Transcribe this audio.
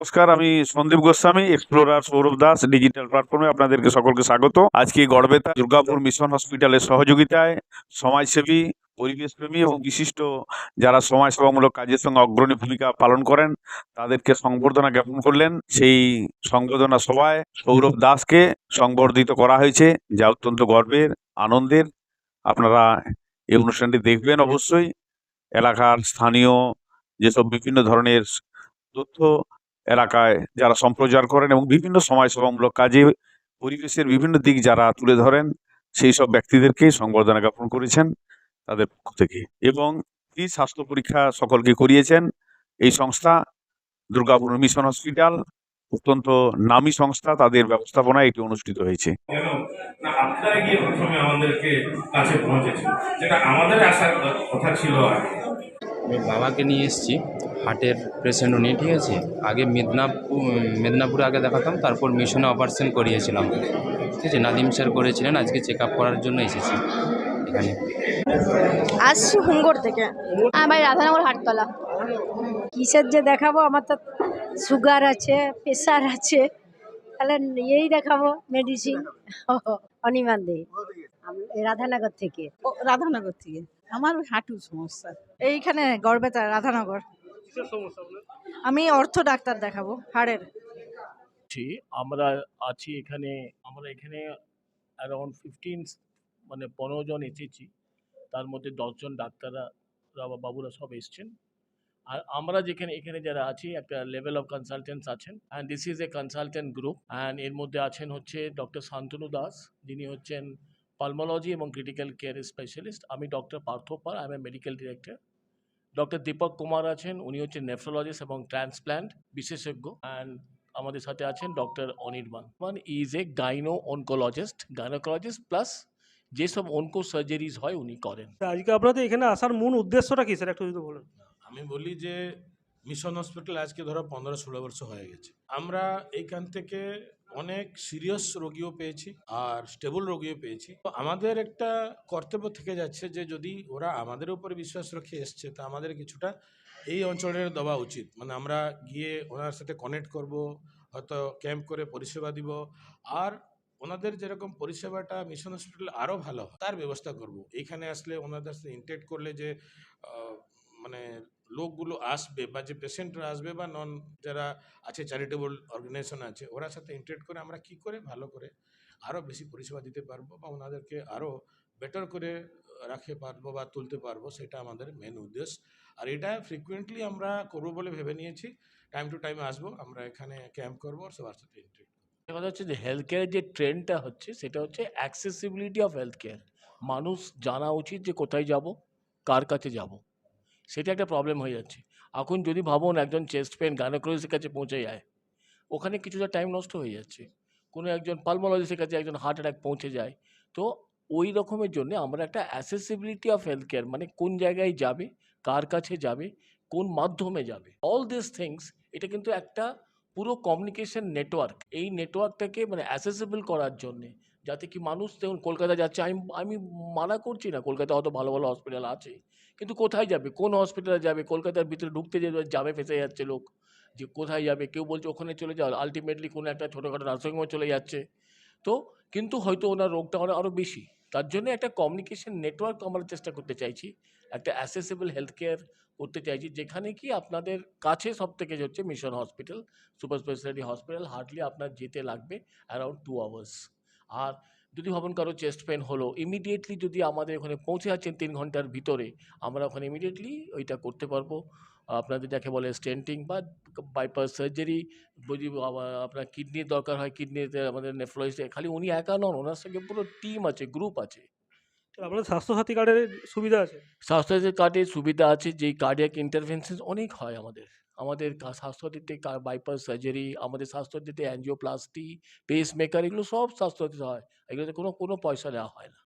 নমস্কার, আমি Sandip Goswami explorer Sourav Das digital প্ল্যাটফর্মে আপনাদেরকে সকলকে স্বাগত। আজকে গড়বেতা দুর্গাপুর মিশন হসপিটালের সহযোগিতায় সমাজসেবী, পরিবেশপ্রেমী এবং বিশিষ্ট যারা সমাজসেবামূলক কাজের সঙ্গে অগ্রণী ভূমিকা পালন করেন, তাদেরকে সংবর্ধনা জ্ঞাপন করলেন। সেই সংবর্ধনা সভায় সৌরভ দাসকে সংবর্ধিত করা হয়েছে, যা অত্যন্ত গর্বের, আনন্দের। আপনারা এই অনুষ্ঠানটি দেখবেন অবশ্যই। এলাকার স্থানীয় যেসব বিভিন্ন ধরনের তথ্য এলাকায় যারা সম্প্রচার করেন এবং বিভিন্ন সমাজসেবামূলক কাজে পরিবেশের বিভিন্ন দিক যারা তুলে ধরেন, সেই সব ব্যক্তিদেরকে সংবর্ধনা জ্ঞাপন করেছেন তাদের পক্ষ থেকে এবং ফ্রি স্বাস্থ্য পরীক্ষা সকলকে করিয়েছেন। এই সংস্থা দুর্গাপুর মিশন হসপিটাল অত্যন্ত নামী সংস্থা, তাদের ব্যবস্থাপনায় এটি অনুষ্ঠিত হয়েছে। আমাদেরকে কাছে যেটা আমাদের আসার কথা ছিল আমি বাবাকে নিয়ে এসেছি হার্টের পেশেন্ট উনি ঠিক আছে? আগে মেদিনীপুর মেদিনীপুরে আগে দেখাতাম তারপর মিশনে অপারেশন করিয়েছিলাম। ঠিক আছে? নাদিম স্যার করেছিলেন আজকে চেক আপ করার জন্য এসেছি। এখানে। আসছি হুঙ্গর থেকে। আমার বাড়ি রাধানগর হাটতলা। কিসের যে দেখাবো? আমার তো সুগার আছে প্রেশার আছে। তাহলে এই দেখাবো মেডিসিন অনিমান দে। রাধানগর থেকে। রাধানগর থেকে। আমার ওই হাঁটুর সমস্যা। এইখানে গড়বেতা রাধানগর। আমি অর্থ ডাক্তার দেখাবো হাড়ের। আমরা আছি এখানে আমরা এখানে অ্যারাউন্ড ফিফটিন মানে পনেরো জন এসেছি। তার মধ্যে দশজন ডাক্তাররা বা বাবুরা সব এসছেন। আর আমরা যেখানে এখানে যারা আছি একটা লেভেল অফ কনসালটেন্টস আছেন। And this is a consultant group and এর মধ্যে আছেন হচ্ছে ডক্টর শান্তনু দাস যিনি হচ্ছেন পালমোলজি এবং ক্রিটিক্যাল কেয়ার স্পেশালিস্ট আমি doctor Partha Pal I am medical director doctor Dipak Kumar আছেন উনি হচ্ছেন নেফ্রোলজিস্ট এবং ট্রান্সপ্ল্যান্ট বিশেষজ্ঞ অ্যান্ড আমাদের সাথে আছেন doctor Anirban one is a gynae oncologist gynaecologist plus যেসব অনকো সার্জারিজ হয় উনি করেন। আজকে আপনাদের এখানে আসার মূল উদ্দেশ্যটা কি স্যার একটু যদি বলেন। আমি বলি যে মিশন হসপিটাল আজকে ধরো পনেরো ষোলো বছর হয়ে গেছে। আমরা এইখান থেকে অনেক সিরিয়াস রোগীও পেয়েছি আর স্টেবল রোগীও পেয়েছি। তো আমাদের একটা কর্তব্য থেকে যাচ্ছে যে যদি ওরা আমাদের উপরে বিশ্বাস রেখে এসছে, তা আমাদের কিছুটা এই অঞ্চলের দেওয়া উচিত। মানে আমরা গিয়ে ওনার সাথে কানেক্ট করব, হয়তো ক্যাম্প করে পরিষেবা দিব আর ওনাদের যেরকম পরিষেবাটা মিশন হসপিটাল আরও ভালো তার ব্যবস্থা করব। এইখানে আসলে ওনাদের সাথে ইন্টারেক্ট করলে যে মানে লোকগুলো আসবে বা যে পেশেন্টরা আসবে বা নন যারা আছে চ্যারিটেবল অর্গানাইজেশন আছে, ওরা সাথে ইন্টারেক্ট করে আমরা কি করে? ভালো করে আরও বেশি পরিষেবা দিতে পারব বা ওনাদেরকে আরও বেটার করে রাখতে পারব বা তুলতে পারব, সেটা আমাদের মেন উদ্দেশ্য। আর এটা ফ্রিকুয়েন্টলি আমরা করব বলে ভেবে নিয়েছি। টাইম টু টাইম আসব, আমরা এখানে ক্যাম্প করব আর সবার সাথে ইন্টারেক্ট কথা হচ্ছে যে হেলথ কেয়ারের যে ট্রেন্ডটা হচ্ছে, সেটা হচ্ছে অ্যাক্সেসিবিলিটি অফ হেলথ কেয়ার মানুষ জানা উচিত যে কোথায় যাব, কার কাছে যাব। সেটা একটা প্রবলেম হয়ে যাচ্ছে। এখন যদি ভাবুন একজন চেস্ট পেন গাইনোকোলজিস্টের কাছে পৌঁছে যায়, ওখানে কিছুটা টাইম নষ্ট হয়ে যাচ্ছে। কোনো একজন পালমোলজিস্টের কাছে একজন হার্ট অ্যাটাক পৌঁছে যায়, তো ওই রকমের জন্য আমরা একটা অ্যাসেসিবিলিটি অফ হেলথ কেয়ার মানে কোন জায়গায় যাবে, কার কাছে যাবে, কোন মাধ্যমে যাবে। অল দিস থিংস এটা কিন্তু একটা পুরো কমিউনিকেশন নেটওয়ার্ক এই নেটওয়ার্কটাকে মানে অ্যাসেসেবল করার জন্যে যাতে কি মানুষ, দেখুন, কলকাতা যাচ্ছে, আমি আমি মানা করছি না কলকাতায় অত ভালো ভালো হসপিটাল আছে, কিন্তু কোথায় যাবে, কোন হসপিটালে যাবে, কলকাতার ভিতরে ঢুকতে যে যাবে ফেসে যাচ্ছে লোক, যে কোথায় যাবে, কেউ বলছে ওখানে চলে যাও আলটিমেটলি কোনো একটা ছোটোখাটো নার্সিংহোমে চলে যাচ্ছে, তো কিন্তু হয়তো ওনার রোগটা আরও আরও বেশি, তার জন্য একটা কমিউনিকেশন নেটওয়ার্ক আমরা চেষ্টা করতে চাইছি, একটা অ্যাসেসেবল হেলথ কেয়ার করতে চাইছি, যেখানে কি আপনাদের কাছে সব থেকে হচ্ছে mission hospital super speciality hospital hardly আপনার যেতে লাগবে অ্যারাউন্ড টু আওয়ার্স আর যদি ভাবুন কারও চেস্ট পেন হলো ইমিডিয়েটলি যদি আমাদের ওখানে পৌঁছে যাচ্ছেন তিন ঘণ্টার ভিতরে, আমরা ওখানে ইমিডিয়েটলি ওইটা করতে পারব। আপনাদের যাকে বলে স্টেন্টিং বা বাইপাস সার্জারি যদি আপনার কিডনির দরকার হয় কিডনিতে আমাদের নেফ্রোলজিস্ট খালি উনি একা নন, ওনার সঙ্গে পুরো টিম আছে গ্রুপ আছে। আপনাদের স্বাস্থ্যসাথী কার্ডের সুবিধা আছে? স্বাস্থ্যসাথী কার্ডের সুবিধা আছে যেই কার্ডিয়াক ইন্টারভেনশন অনেক হয় আমাদের। আমাদের স্বাস্থ্যসাথীতে বাইপাস সার্জারি আমাদের স্বাস্থ্যসাথীতে অ্যাঞ্জিওপ্লাস্টি পেস মেকার এগুলো সব স্বাস্থ্যসাথীতে হয়। এগুলোতে কোনো কোনো পয়সা নেওয়া হয় না।